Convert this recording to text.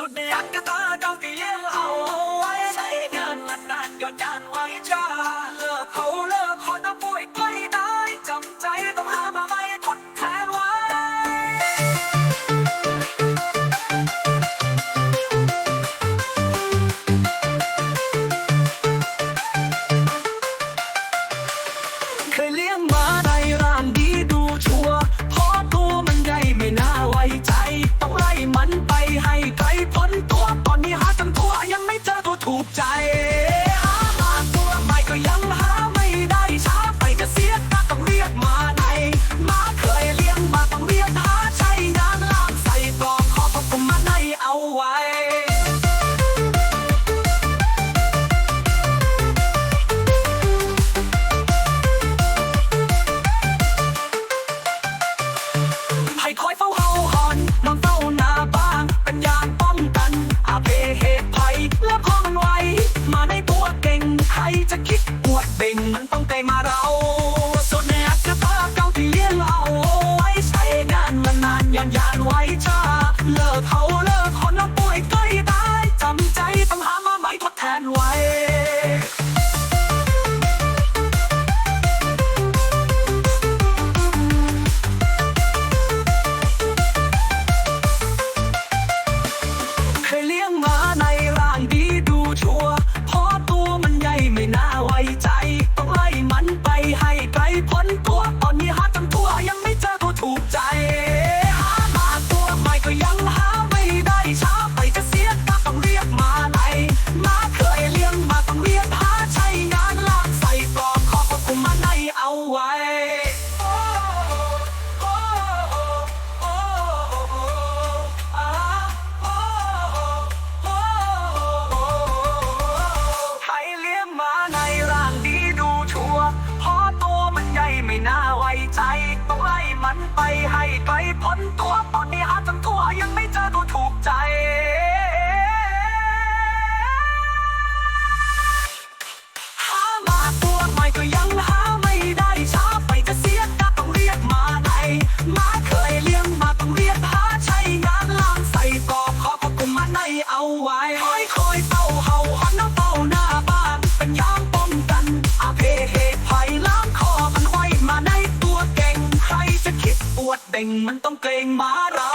สุดอยากกระตาต้องเลี้ยงเอาไว้ใช้งานมานานก็ยานไว้จ้าเลิกเขาเลิกคนเอาป่วยกล้ตายจำใจต้องหามาไม่ทดแทนไว้ เคยเลี้ยงมา เตะมาสุดในอัตราเก่าที่เลี้ยงเอาไว้ใช้งานมานานยันยานไว้จ้าเลิกเขาเลิกคนแล้วป่วยใกล้ตายจำใจต้องหามาใหม่ทดแทนไว้ มันไปให้ไกลพ้นตัวตอนนี้หาจนทั่วยังไม่เจอตัวถูกใจ หามาตัวใหม่ก็ยังหาไม่ได้ช้าไปจะเสียก็ต้องเรียกมาในมาเคยเลี้ยงมาต้องเรียกหาใช้งานล่างใส่กรอบขอควบคุมมาในเอาไว้ ต็งมันต้องเกรงมาเรา